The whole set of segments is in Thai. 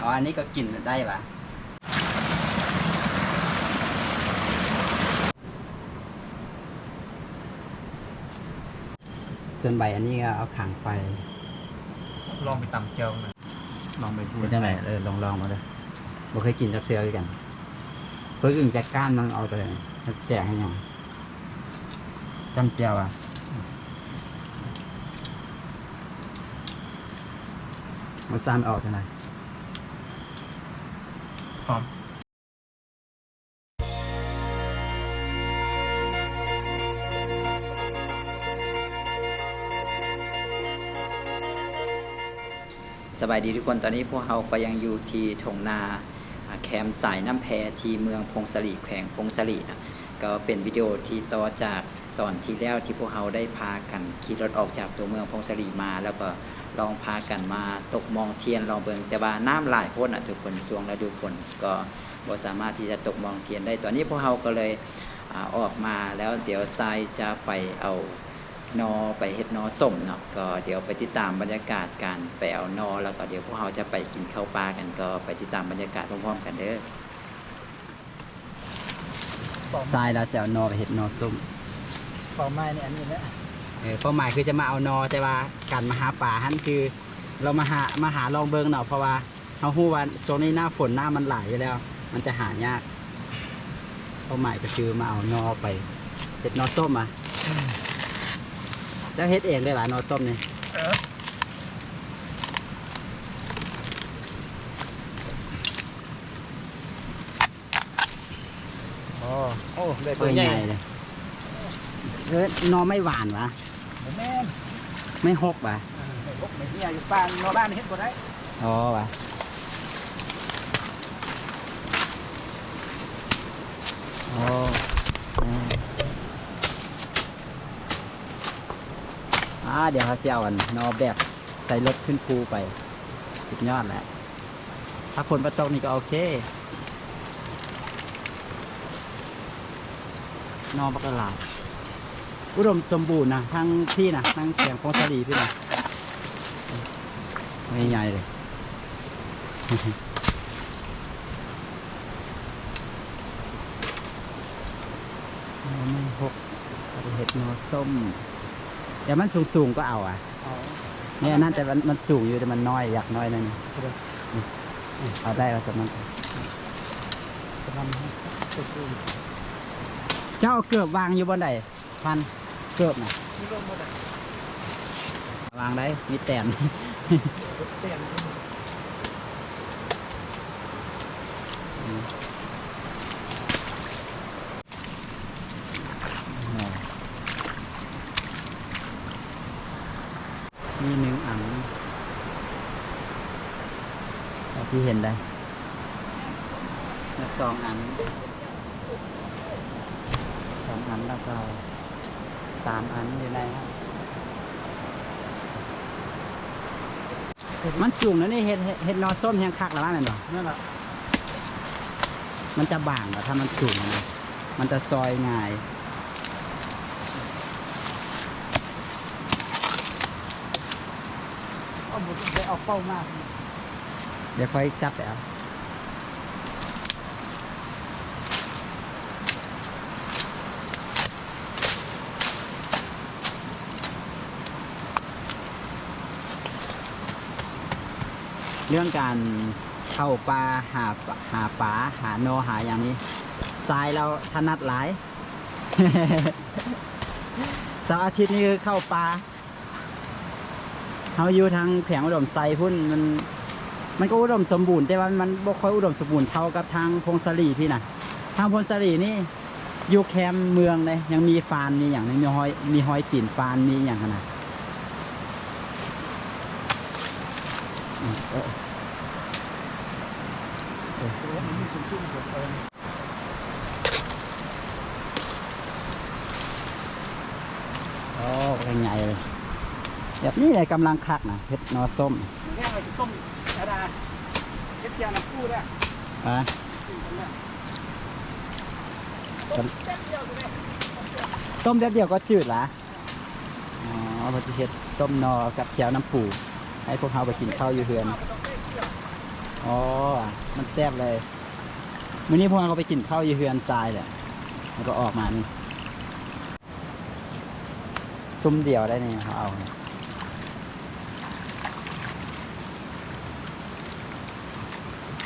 อ๋ออันนี้ก็กินได้ปะส่วนใบอันนี้ก็เอาขางไฟ ลองไปตำเจียวนะลองไปพูดเป็นจังไรเออลองลองมาเลยบ่เคยกินจักเทื่อคือกัน เพื่ออื่นจากก้านมันเอาไปเลยแจกให้ยังจำเจียวอะมันซ้ำออกจังไรพ ร้อมสบายดีทุกคนตอนนี้พวกเราก็ยังอยู่ที่ทงนาแคมป์สายน้ำแพที่เมืองพงสลีแขวงพงสลีนะก็เป็นวิดีโอที่ต่อจากตอนที่แล้วที่พวกเราได้พากันขี่รถออกจากตัวเมืองพงสลีมาแล้วก็ ลองพากันมาตกมองเทียนลองเบิงแต่ว่าน้ำหลายพ้นอะทุกคนช่วงฤดูฝนก็บ่สามารถที่จะตกมองเทียนได้ ตอนนี้พวกเราก็เลยอาออกมาแล้วเดี๋ยวทรายจะไปเอานอไปเฮ็ดนอส้มเนาะก็เดี๋ยวไปติดตามบรรยากาศการไปเอานอ แล้วก็เดี๋ยวพวกเราจะไปกินข้าวปลากันก็ไปติดตามบรรยากาศพร้อมๆกันเด้อทรายเราจะเอานอไปเฮ็ดนอส้มเป่าไม้ในอันนี้แหละ เออเป้าหมายคือจะมาเอานอแต่ว่าการมาหาป่าหันคือ เรามาหามาหาลองเบิงเนาะเพราะว่าเราฮู้ว่าช่วงนี้หน้าฝนหน้ามันไหลายอยู่แล้ว มันจะหายากเป้าหมายก็คือมาเอานอไปเฮ็ดนอส้มอะจะเฮ็ดเองได้หลายนอส้มนี่เออโอ้โอ้ได้ตัตัววใหใหญ่ญ่เลยเฮ้ยนอไม่หวานวะ แม่นไม่หกวะไม่พกไม่เฮียอยู่บ้านนอกบ้านเฮ็ดบ่ได้อ๋อวะอ๋ออ่าอ่าเดี๋ยวเขาเสียวอันนอแบบใส่รถขึ้นภูไปสุดยอดแหละถ้าฝนประตกนี่ก็โอเคนอบักกะลาด อุดมสมบูรณ์นะทั้งที่นะทั้งแข่งพงศรีพี่นะไม่ใหญ่เลยนอไม่หกเห็ดนอส้มเดี๋ยวมันสูงๆก็เอาอะเนี่ยนั่นแต่มันมันสูงอยู่แต่มันน้อยอยากน้อยนั่นเอาได้เอาสำนักเจ้าเกือบวางอยู่บนไหนพัน เกือบนะวางได้มีแตนมีหนึ่งอันที่เห็นได้สองอันสองอันแล้วก็ สามอันอยู่ในครับมันสูงนะนี่เห็ดเห็ดเห็ดนอส้มแห้งคักแล้วนั่นหรอนั่นแหละมันจะบางเหรอถ้ามันสูงนะมันจะซอยง่ายเอาหมดไปเอาเป้ามาก เดี๋ยวค่อยจับไปเอา เรื่องการเข้าปลาหาหาปลาหาโนหาอย่างนี้ทรายเราถนัดหลายเสาร์อาทิตย์นี่คือเข้าปลาเขาอยู่ทางแผงอุดมไซพุ่นมันมันก็อุดมสมบูรณ์แต่ว่ามันบ่ค่อยอุดมสมบูรณ์เท่ากับทางพงศลีพี่นะทางพงศลีนี่อยู่แคมป์เมืองเลยยังมีฟานมีอย่างนึงมีหอยมีหอยปีนฟานมีอย่างขนาดอืมเออ โอ้มันมีสุ่มๆกับเอิญโอ้เป็นไงเลย แบบนี้เลยกำลังคักนะเพชรนอส้มแม่งไปต้มกระดาษเฮ็ดยาน้ำปูได้อะต้มแป๊บเดียวเลยต้มแป๊บเดียวก็จืดละอ๋อพอจะเฮ็ดต้มนอกับแจ่วน้ำปู ให้พวกเขาไปกินข้าวอยู่เฮือนเอาไปต้มเปรี้ยวอ๋อมันแซ่บเลยมื้อนี้พวกเราก็ไปกินข้าวอยู่เฮือนทรายแหละแล้วก็ออกมานี่ซุ้มเดียวได้นี่เขาเอาเนี่ย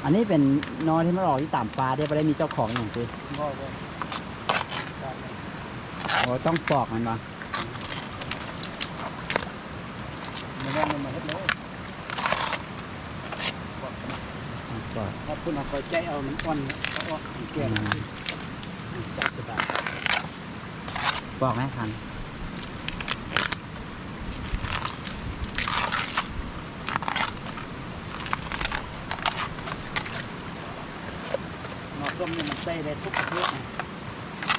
อันนี้เป็นนอนที่มันออกที่ต่ำปลาที่ไม่ได้มีเจ้าของอย่างสิบ่บ่สาดเลยโอ้ต้องปอกมันปะ มันว่ามันมาเฮ็ดเลยต้องปอกถ้าคุณเอาไปใจเอามันอ่อนเอาออกมันแก่นจัดสบายปอกให้ทันหน่อส้มนี่มันใส่ได้ทุกประเภทนะ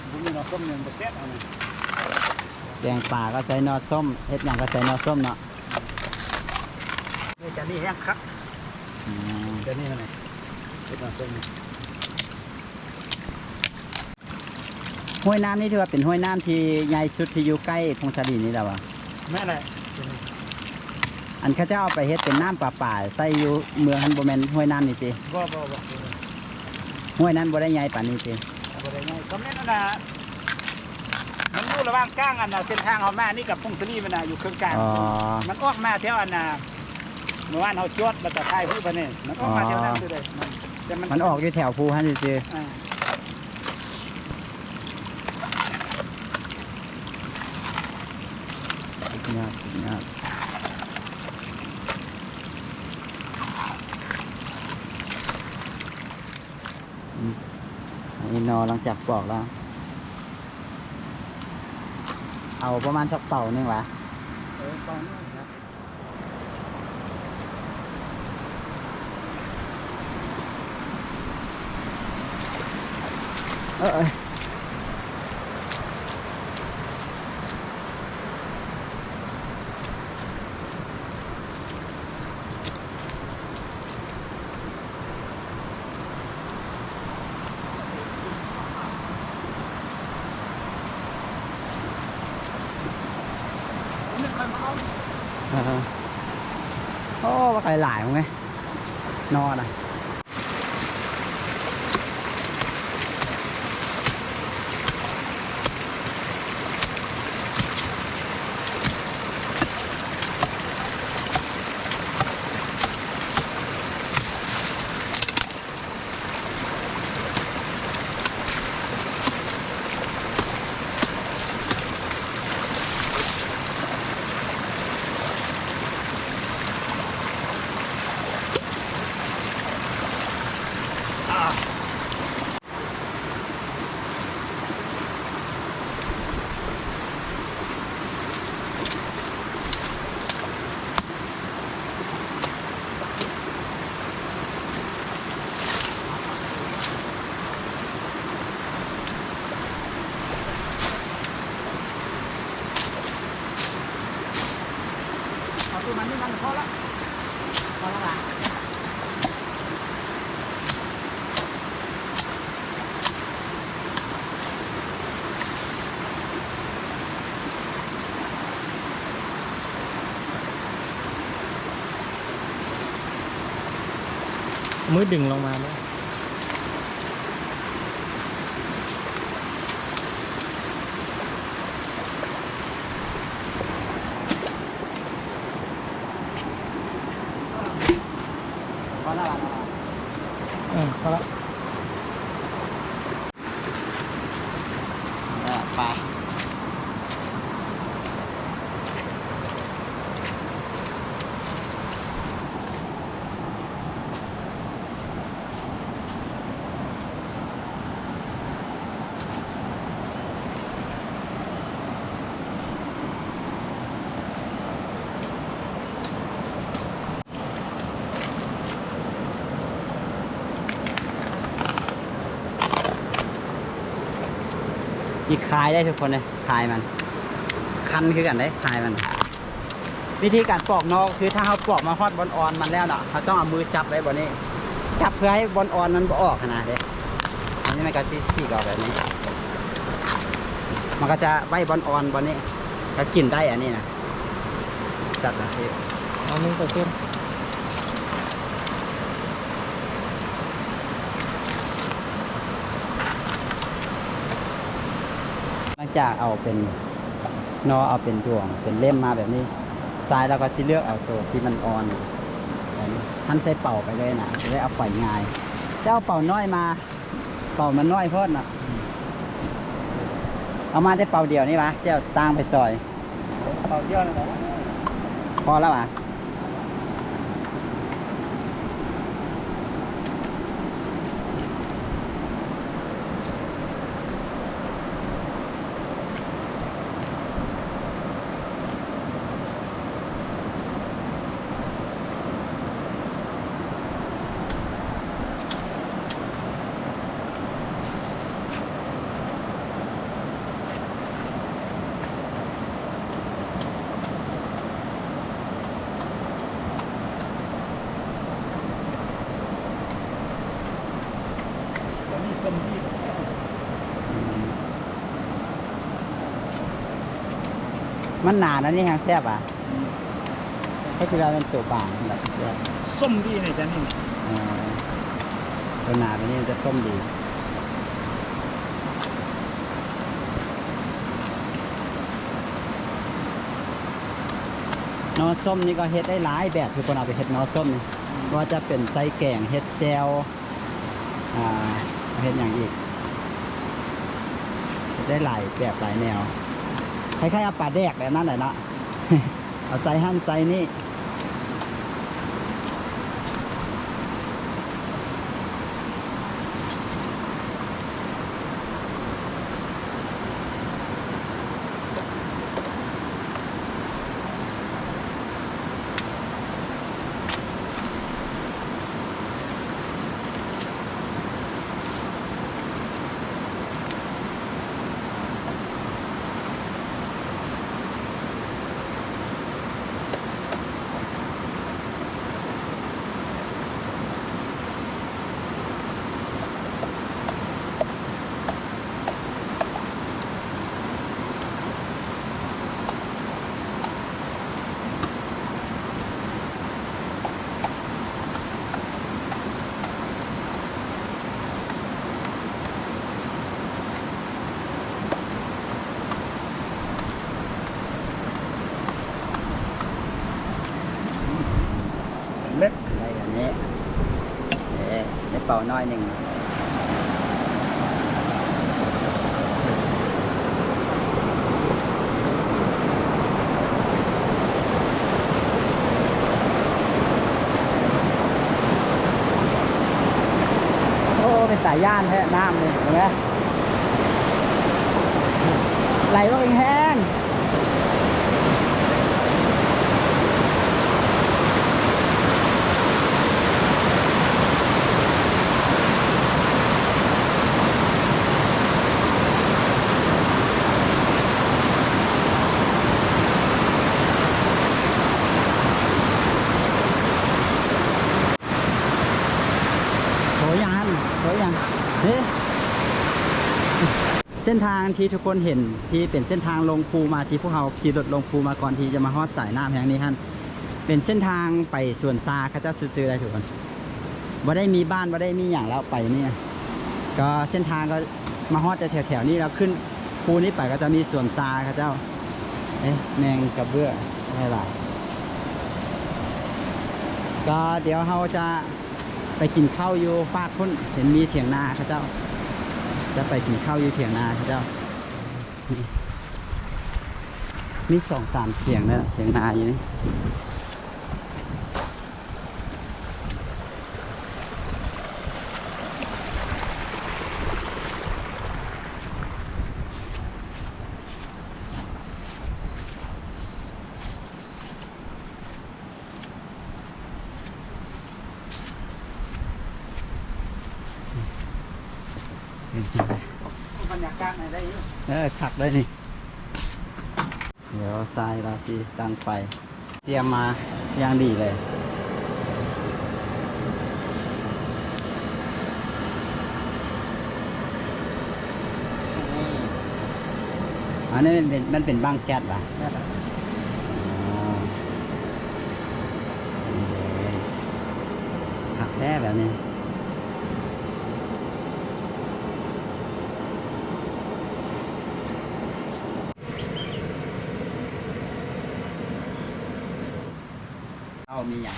บุญมีหน่อส้มหนึ่งเปอร์เซ็นต์เอาเลยแกงป่าก็ใส่นอส้มเฮ็ดอย่างก็ใส่นอส้มเนาะ นี่แห้งคักอืมเดี๋ยวนี้มันไงเป็นหน่อส้มนี่ห้วยน้ำนี่ถือว่าเป็นห้วยน้ำที่ใหญ่สุดที่อยู่ใกล้พงศดีนี่แหละวะแม่อะไรอันเขาเจ้าเอาไปเฮ็ดเป็นน้ำป่าป่าๆใส่อยู่เมืองฮันโบแมนห้วยน้ำนี่สิบ่บ่บ่ห้วยนั้นบ่ได้ใหญ่ป่านนี้สิบ่ได้ไงก็แม่นน่ะมันอยู่ระหว่างกลางอันน่ะเส้นทางเขามานี่กับพงศรีมันน่ะอยู่เครื่องกลางอ๋อมันออกมาแถวอันน่ะเมื่อวานเขาจวดแล้วก็ทายผู้พะเนี่ยมันออกมาแถวนั้นคือเลยมันแต่มันมันออกอยู่แถวภูฮันซื่ออ่าๆยอดยอดอืมอันนี้นอหลังจากปอกแล้ว เอาประมาณสักเป่าหนึงวะเออตอนนี้ นะ เออเอยเออโอ้ว่าใครหลายมั้งไงนอนอะ เอา ตัวมันนี่มันพอละพอละล่ะมือดึงลงมาไหม พอแล้วล่ะ เออพอละ เออไปอีก คลายได้ทุกคนเลยคลายมัน คันคือกันได้คลายมัน วิธีการปอกนอกคือถ้าเขาปอกมาฮอดบอลออนมันแล้วเนาะเขาต้องเอามือจับไว้บนนี้ จับเพื่อให้บอลออนมันออกขนาดเด้อันนี้มันก็ซีซีกออกแบบนี้ มันก็จะไว้บอลออนบนนี้ก็กินได้อันนี้นะจัดนะสิเอาหนึ่งเปอร์เซ็น จากเอาเป็นนอเอาเป็นดวง เป็นเล่มมาแบบนี้ทรายเราก็สิเลือกเอาตัวที่มันอ่อนแบบนี้ท่านใส่เป่าไปเลยนะจะได้เอาปล่อยง่าย เจ้าเป่าน้อยมา เป่ามันน้อยโพอดนะเอามาได้เป่าเดียวนี่ปะเจ้าตั้งไปซอย เป่าเดียวนะบอกพอแล้วปะ มันหนานะนี่แฮงแซ่บอะก็คือเราเป็นตัวบางแบบแซ่บส้มที่ในจันนี่เออตัวหนาตัวนี้มันจะส้มดีนอส้มนี่ก็เฮ็ดได้หลายแบบคือคนเอาไปเฮ็ดนอส้มนี่ว่าจะเป็นไส้แกงเฮ็ดแจวอ่าเฮ็ดอย่างอีกเฮ็ดได้หลายแบบหลายแนว คล้ายๆอาปลาแดกแบบนั้นแหละเนาะเอาใส่หั่นใส่นี่ เล็ก ได้แบบนี้เอ๊ะได้ เป่าน้อยหนึ่งโอ้เป็นสายย่านแท้น้ำเลยเห็นไหมไหลว่าแห้งๆ โหยังโหยังเฮ้ เส้นทางที่ทุกคนเห็นที่เป็นเส้นทางลงภูมาที่พวกเราขี่รถลงภูมาก่อนที่จะมาฮอดสายน้ำแห่งนี้ฮันเป็นเส้นทางไปสวนซาเขาจะซื้อๆได้ทุกคนว่าได้มีบ้านว่าได้มีอย่างแล้วไปเนี่ยก็เส้นทางก็มาฮอดจะแถวๆนี้แล้วขึ้นภูนี้ไปก็จะมีสวนซาเขาเจ้าเอ๊ะแมงกระเบื้ออะไรล่ะก็เดี๋ยวเราจะไปกินข้าวอยู่ฟากพุ่นเห็นมีเถียงนาเขาเจ้า จะไปกินข้าวอยู่เถียงนาเขาเจ้า มีสองสามเถียงนะเถียงนาอยู่นี่ เดินกินไปบรรยากาศไหนได้เออขักเลยนี่ เดี๋ยวทรายราศีตั้งไฟ เตรียมมาอย่างดีเลยอันนี้มันเป็นมันเป็นบ้างแก๊สป่ะอ๋อนี่เลยผักแท้แบบนี้ เขามีอย่าง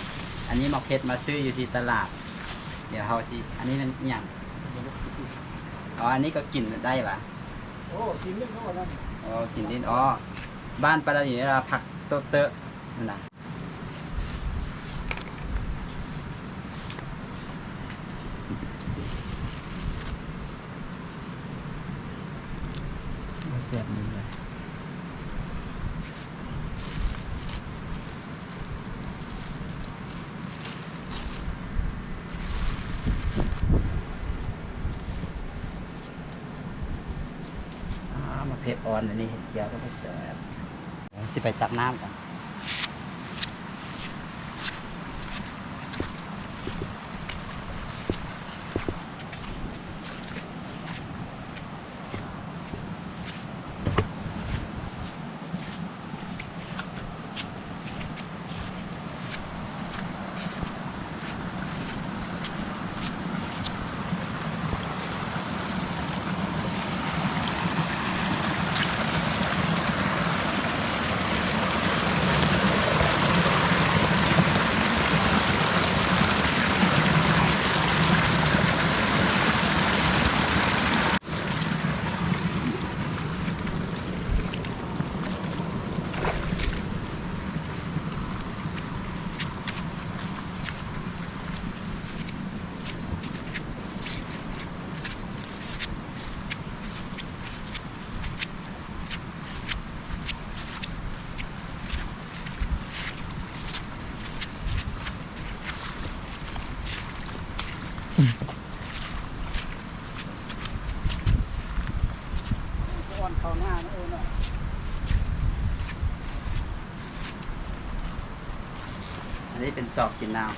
อันนี้มะเพ็ดมาซื้ออยู่ที่ตลาด เดี๋ยวเขาสิอันนี้มันอหย่างอ๋ออันนี้ก็กินได้ปะโอ้กินเรื่องเขาว่านั่นอ๋อกินดินอ๋อบ้านปลาดาอยู่นี่เราผักโตะเตอะนั่นนะเสียบมือเลย อ่ามาเพชรอ่อนอันนี้ เห็ดเจียวก็ไม่แซ่บเจอสิไปตักน้ำกัน สะออนเข้าหน้านะเออเนาะ อันนี้เป็น จอกกินน้ำ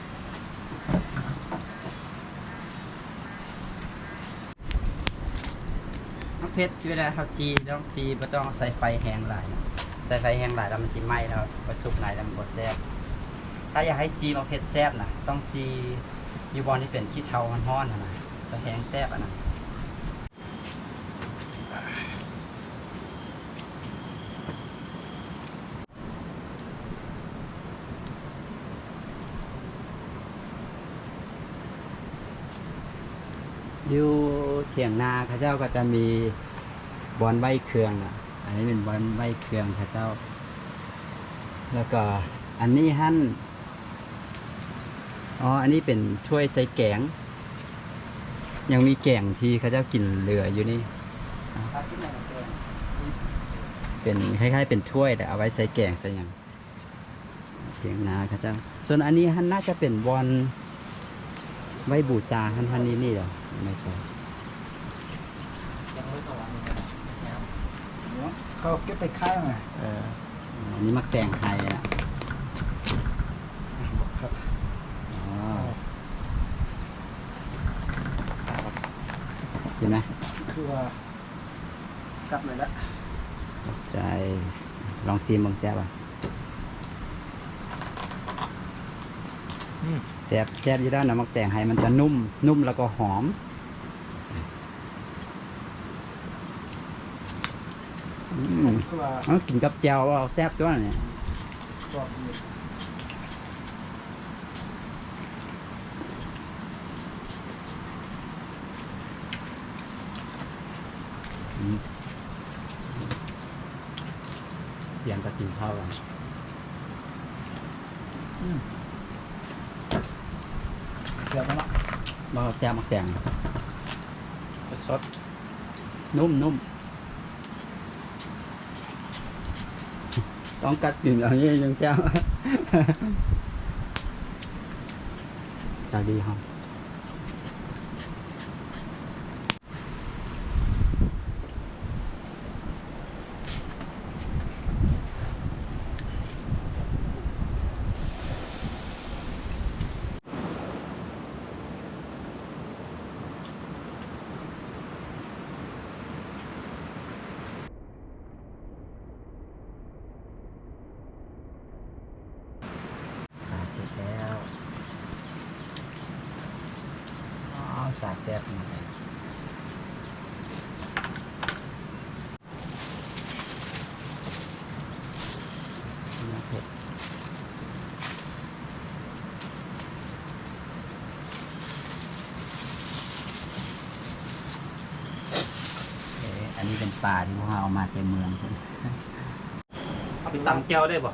น้ำเพชรเวลาเขาจีต้องจีไม่ต้องใส่ไฟแห้งหลายนะใส่ไฟแห้งหลายแล้วมันสิไหม้แล้วไปสุกหลายแล้วมันบ่แซ่บถ้าอยากให้จีมะเพชรแซ่บนะต้องจีอยู่บอลที่เป็นขี้เทามันห้อนนะนะจะแห้งแซ่บอะนะ อยู่เถียงนาข้าเจ้าก็จะมีบอลใบเครืองอะอันนี้เป็นบอลใบเครืองข้าเจ้า แล้วก็อันนี้หั่นอ๋ออันนี้เป็นถ้วยใส่แกง ยังมีแกงที่เขาเจ้ากินเหลืออยู่นี่เป็นคล้ายๆเป็นถ้วยแต่เอาไว้ใส่แกงใส่ยังเถียงนาข้าเจ้า ส่วนอันนี้หั่นน่าจะเป็นบอลไว้บูชาท่านท่นนี้นี่เหรอ ไม่ใช่เขาเก็บไปค่ายมาเอออันนี้มักแต่งไทยอะครับอ๋อเห็นไหมคือว่ากลับเลยละใจลองซีมบางแซ่บอะอืม แซ่บแซ่บอยู่ด้านนะมักแต่งไทยมันจะนุ่ม นุ่มแล้วก็หอมอืมคือว่าเอากินกับแจ่วเอาแซ่บด้วยเนี่ยบอกอยู่อืมเตรียมจะกินข้าวกัน เดี๋ยวนะมาแซ่บมักแต่งสดนุ่มนุ่มต้องกัดกลิ่นเอาอย่างนี้ยังแก้วจากดีครับ ซ่บอันนี้เป็นปลาที่พวกเราเอามาเต็มเมืองเอาไปตำแก้วได้ปะ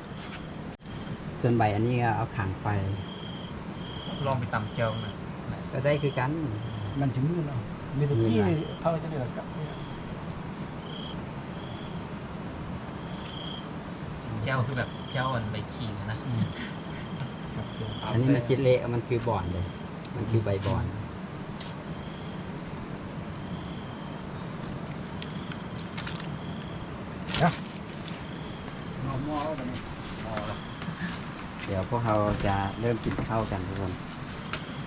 ส่วนใบอันนี้เอาขังไฟ ลองไปตำแก้วหน่อก็ได้คือกัน มันถึงมือเรามีแต่จี้เท่าจะเหลือกับเนี่ยแก้วคือแบบแก้วอันใบขิงนะอันนี้มันชิดเละมันคือบอนเลย มันคือใบบอนหม้อหม้อแบบนี้เดี๋ยวพวกเราจะเริ่มกินข้าวกันทุกคน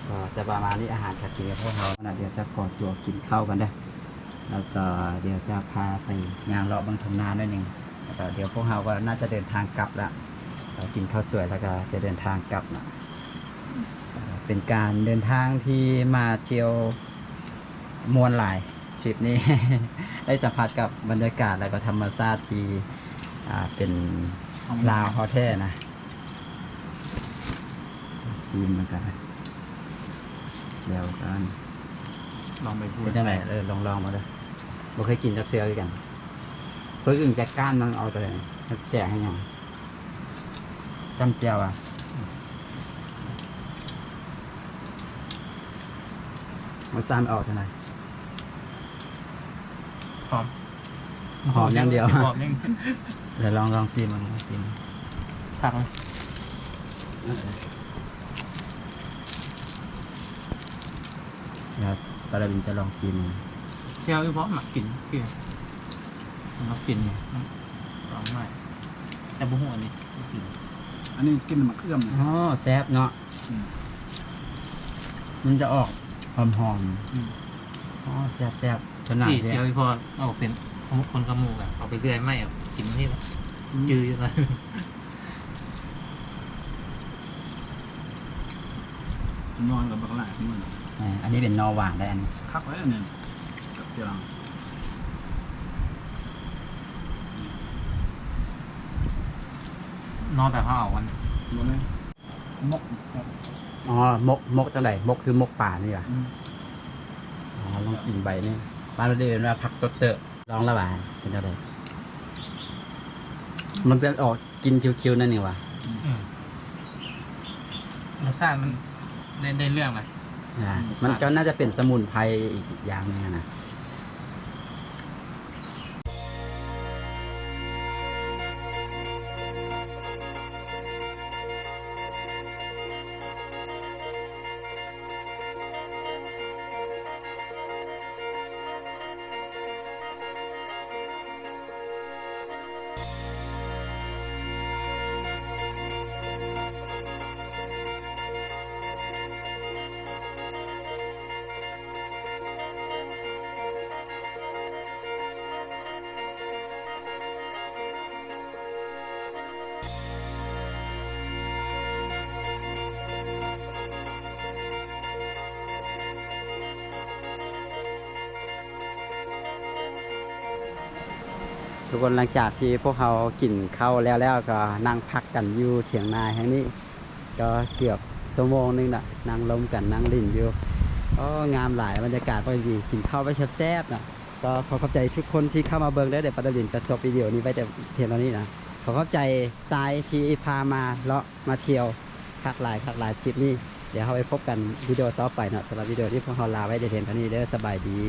ก็จะประมาณนี้อาหารกับกินกับพวกเรานะเดี๋ยวจะขอตัวกินข้าวกันได้อแล้วก็เดี๋ยวจะพาไปยางเลาะบางทงนาหน่อยหนึ่งแล้วก็เดี๋ยวพวกเราก็น่าจะเดินทางกลับละเรากินข้าวสวยแล้วก็จะเดินทางกลับนะเป็นการเดินทางที่มาเที่ยวมวลหลายทริปนี้ ได้สัมผัสกับบรรยากาศแล้วก็ธรรมชาติที่เป็นลาวฮอแท้นะซีนเหมือนกัน นะเดี๋ยวกันลองไปพูดเป็นจังไรเออลองลองมาเลยบ่เคยกินจักเทือคือกันเพื่ออื่นจากก้านมันเอาไปเลยแจกให้ยังจำเจียวอะมันซ้ำออกเท่าไหร่หอมหอมอย่างเดียวหอมอย่างเดี๋ยวลองลองซีมันลองซีมันผักเล ยเดี๋ยวปลาบินจะลองซีมันแก้วอีเพราะหมักกินกินมักกินเนี่ยลองหน่อยแต่บุหัวนี่ไม่กินอันนี้กินมะเขือมอ๋อแซ่บเนาะอืมมันจะออกหอมหอมอืมๆอ๋อแซ่บแซ่บขนาดที่เนี้เชียวยอีเพอเอาเป็นคนกระมูกอะเอาไปเรื่อยไม่เอากินนี่ละจืดอยู่เลยนอนกับบักหลายทั้งมัน อ่าอันนี้เป็นนอหวานได้อันนี้คักไว้อันนี้กับเจียงนอนแบบเขาเอาวันรู้ไหมมกอ๋อมกมกจังไรมกคือมกป่านี่เหรออืมอ๋อลองกินใบนี่บ้านเราเดินว่าผักตดเตอะลองละบายเป็นจังไรมันจะออกกินคิวๆนั่นนี่วะอืมรสชาติมันได้ได้เรื่องไหม อ่ามันก็น่าจะเป็นสมุนไพรอีกอย่างหนึงอะนะ ทุกคนหลังจากที่พวกเขากินข้าวแล้วแล้วก็นั่งพักกันอยู่เถียงนาแห่งนี้ ก็เกือบชั่วโมงนึงน่ะนั่งลมกันนั่งลิ่นอยู่ก็งามหลายบรรยากาศก็ดีกินข้าวไปแซ่บๆนะก็ขอขอบใจทุกคนที่เข้ามาเบิ่งได้เดี๋ยวปัตตานินจะจบวิดีโอนี้ไว้แต่เพียงเท่านี้นะขอขอบใจทรายที่พามาเลาะมาเที่ยวคักหลายคักหลายคลิปนี้เดี๋ยวเราไปพบกันวิดีโอต่อไปเนาะสำหรับวิดีโอที่พวกเราลาไว้แต่เพียงเท่านี้เด้อสบายดี